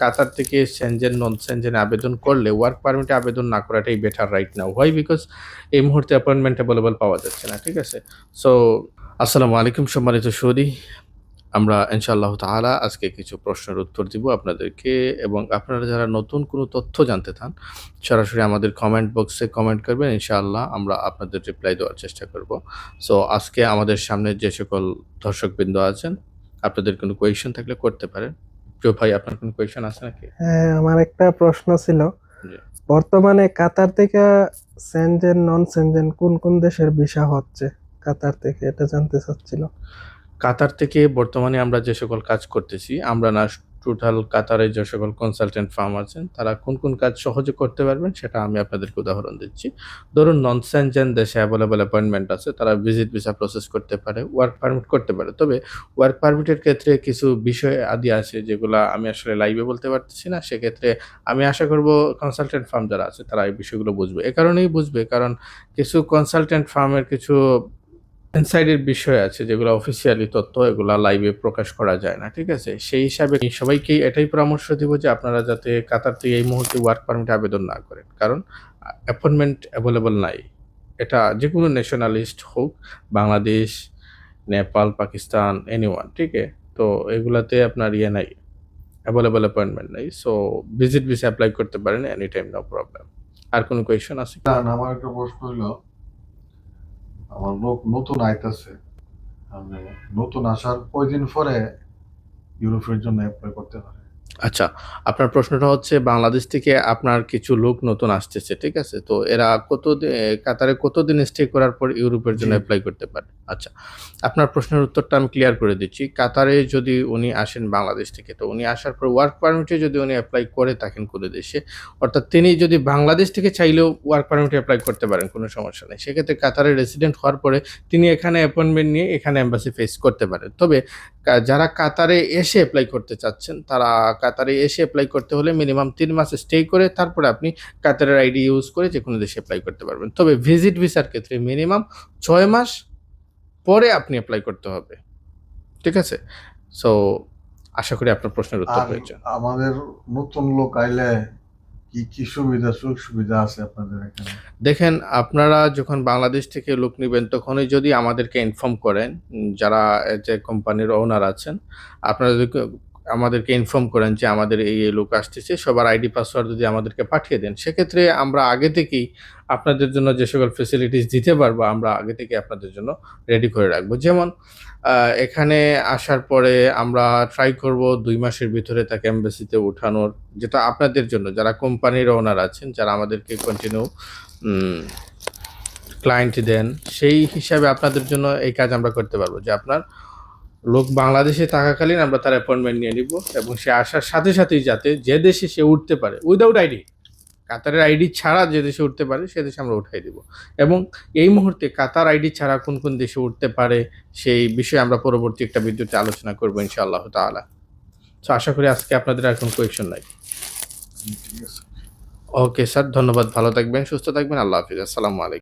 কাতার থেকে সেনজেন নন সেনজেনে আবেদন করলে ওয়ার্ক পারমিটে আবেদন না করাটাই better right now why because এই মুহূর্তে অ্যাপয়েন্টমেন্ট অ্যাভেলেবল পাওয়া যাচ্ছে না, ঠিক আছে? সো আসসালামু আলাইকুম সম্মানিত সৌদি আমরা ইনশাআল্লাহ তাআলা আজকে কিছু প্রশ্নের উত্তর দিব আপনাদেরকে এবং আপনারা যারা নতুন কোনো তথ্য জানতে চান, সরাসরি আমাদের কমেন্ট বক্সে কমেন্ট করবেন, ইনশাআল্লাহ আমরা আপনাদের রিপ্লাই দেওয়ার চেষ্টা করব। সো আজকে আমাদের সামনে যে সকল দর্শকবৃন্দ আছেন, আপনাদের কোনো কোয়েশন থাকলে করতে পারেন। প্রিয় ভাই আপনার কোনো কোয়েশন আছে নাকি? হ্যাঁ আমার একটা প্রশ্ন ছিল। বর্তমানে কাতার থেকে সেনজেন নন সেনজেন কোন কোন দেশের ভিসা হচ্ছে? কাতার থেকে এটা জানতে চাচ্ছিল। কাতার থেকে বর্তমানে আমরা যে সকল কাজ করতেছি আমরা না টোটাল কাতারে যে সকল কনসালটেন্ট ফার্ম আছেন, তারা কোন কোন কাজ সহজে করতে পারবেন সেটা আমি আপনাদেরকে উদাহরণ দিচ্ছি। ধরুন নন সেনজেন দেশে অ্যাভেলেবল অ্যাপয়েন্টমেন্ট আছে, তারা ভিজিট ভিসা প্রসেস করতে পারে ওয়ার্ক পারমিট করতে পারে। তবে ওয়ার্ক পারমিটের ক্ষেত্রে কিছু বিষয় আদি আছে যেগুলো আমি আসলে লাইভে বলতে পারতেছি না। সেক্ষেত্রে আমি আশা করব কনসালটেন্ট ফার্ম যারা আছে, তারা এই বিষয়গুলো বুঝবে। এ কারণেই বুঝবে, কারণ কিছু কনসালটেন্ট ফার্মের কিছু ইনসাইডের বিষয় আছে যেগুলো অফিসিয়ালি তথ্য, এগুলা লাইভে প্রকাশ করা যায় না, ঠিক আছে? সেই হিসাবে সবাইকে এটাই পরামর্শ দিব যে আপনারা যাতে কাতার থেকে এই মুহূর্তে ওয়ার্ক পারমিট আবেদন না করেন। কারণ অ্যাপয়েন্টমেন্ট অ্যাভেলেবল নাই। এটা যে কোনো ন্যাশনালিস্ট হোক, বাংলাদেশ, নেপাল, পাকিস্তান এনিওয়ান ঠিক আছে তো এগুলাতে আপনার ইয়ে নাই অ্যাভেলেবল অ্যাপয়েন্টমেন্ট নাই। সো ভিজিট ভিসা অ্যাপ্লাই করতে পারেন এনি টাইম নো প্রবলেম আর কোনো কোয়েশন আছে আমার একটা প্রশ্ন হইল আমার লোক নতুন আইতেছে মানে নতুন আসার কয়দিন পরে ইউরোপের জন্য অ্যাপ্লাই করতে পারে। আচ্ছা আপনার প্রশ্নটা হচ্ছে বাংলাদেশ থেকে আপনার কিছু লোক নতুন আসতেছে ঠিক আছে? তো এরা কত কাতারে কতদিন স্টে করার পর ইউরোপের জন্য অ্যাপ্লাই করতে পারে? আচ্ছা আপনার প্রশ্নের উত্তরটা আমি ক্লিয়ার করে দিচ্ছি। কাতারে যদি উনি আসেন বাংলাদেশ থেকে, তো উনি আসার পর ওয়ার্ক পারমিটে যদি উনি অ্যাপ্লাই করে থাকেন কোনো দেশে, অর্থাৎ তিনি যদি বাংলাদেশ থেকে চাইলেও ওয়ার্ক পারমিটে অ্যাপ্লাই করতে পারেন, কোনো সমস্যা নেই। সেক্ষেত্রে কাতারে রেসিডেন্ট হওয়ার পরে তিনি এখানে অ্যাপয়েন্টমেন্ট নিয়ে এখানে অ্যাম্বাসি ফেস করতে পারেন। তবে যারা কাতারে এসে অ্যাপ্লাই করতে চাচ্ছেন, তারা কাতারে এসে অ্যাপ্লাই করতে হলে মিনিমাম তিন মাস স্টে করে তারপরে আপনি কাতারের আইডি ইউজ করে যে কোনো দেশে অ্যাপ্লাই করতে পারবেন। তবে ভিজিট ভিসার ক্ষেত্রে মিনিমাম ছয় মাস পরে আপনি অ্যাপ্লাই করতে হবে। ঠিক আছে? সো আশা করি আপনার প্রশ্নের উত্তর হয়েছে। আমাদের নতুন লোক আইলে কি কি সুবিধা সুযোগ সুবিধা আছে আপনাদের এখানে? দেখেন আপনারা যখন বাংলাদেশ থেকে লোক নেবেন তখনই যদি আমাদেরকে ইনফর্ম করেন যারা যে কোম্পানির ওনার আছেন আপনারা যদি আমাদেরকে ইনফর্ম করেন যে আমাদের এই লোক আসতেছে, সবার আইডি পাসওয়ার্ড যদি আমাদেরকে পাঠিয়ে দেন, সেক্ষেত্রে আমরা আগে থেকেই আপনাদের জন্য যে সকল ফেসিলিটিস দিতে পারব, আমরা আগে থেকে আপনাদের জন্য রেডি করে রাখব। যেমন এখানে আসার পরে আমরা ট্রাই করব দুই মাসের ভিতরে তাকে এম্বাসিতে ওঠানোর, যেটা আপনাদের জন্য, যারা কোম্পানির ওনার আছেন, যারা আমাদেরকে কন্টিনিউ ক্লায়েন্ট দেন, সেই হিসাবে আপনাদের জন্য এই কাজ আমরা করতে পারব যে আপনার লোক বাংলাদেশে থাকাকালীন আমরা তার অ্যাপয়েন্টমেন্ট নিয়ে নিব এবং সে আসার সাথে সাথেই যাতে যে দেশে সে উঠতে পারে উইদাউট আইডি কাতারের আইডি ছাড়া যে দেশে উঠতে পারে সে দেশে আমরা উঠাই দিব। এবং এই মুহূর্তে কাতার আইডি ছাড়া কোন কোন দেশে উঠতে পারে সেই বিষয়ে আমরা পরবর্তী একটা বিদ্যুতে আলোচনা করব ইনশাআল্লাহ তাআলা। তো আশা করি আজকে আপনাদের আর কোনো কোয়েশন নাই। ওকে স্যার ধন্যবাদ ভালো থাকবেন সুস্থ থাকবেন আল্লাহ হাফিজ আসসালামু আলাইকুম।